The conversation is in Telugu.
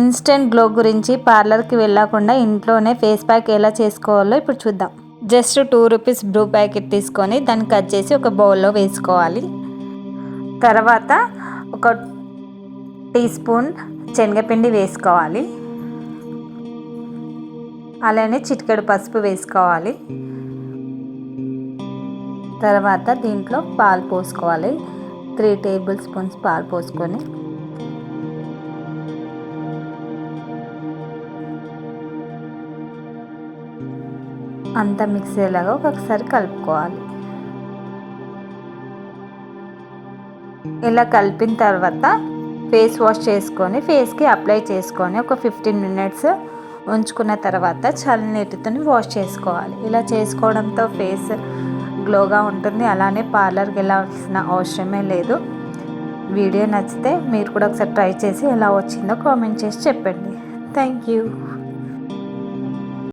ఇన్స్టెంట్ గ్లో గురించి పార్లర్కి వెళ్ళకుండా ఇంట్లోనే ఫేస్ ప్యాక్ ఎలా చేసుకోవాలో ఇప్పుడు చూద్దాం. Just two rupees blue packet తీసుకొని దాన్ని కట్ చేసి ఒక బౌల్లో వేసుకోవాలి. తర్వాత ఒక టీ స్పూన్ శనగపిండి వేసుకోవాలి. అలానే చిటికెడు పసుపు వేసుకోవాలి. తర్వాత దీంట్లో పాలు పోసుకోవాలి. త్రీ టేబుల్ స్పూన్స్ పాలు పోసుకొని అంతా మిక్స్ అయ్యేలాగా ఒకసారి కలుపుకోవాలి. ఇలా కలిపిన తర్వాత ఫేస్ వాష్ చేసుకొని ఫేస్కి అప్లై చేసుకొని ఒక ఫిఫ్టీన్ మినిట్స్ ఉంచుకున్న తర్వాత చల్ల నీటితో వాష్ చేసుకోవాలి. ఇలా చేసుకోవడంతో ఫేస్ గ్లోగా ఉంటుంది. అలానే పార్లర్కి వెళ్ళాల్సిన అవసరమే లేదు. వీడియో నచ్చితే మీరు కూడా ఒకసారి ట్రై చేసి ఎలా వచ్చిందో కామెంట్ చేసి చెప్పండి. Thank you.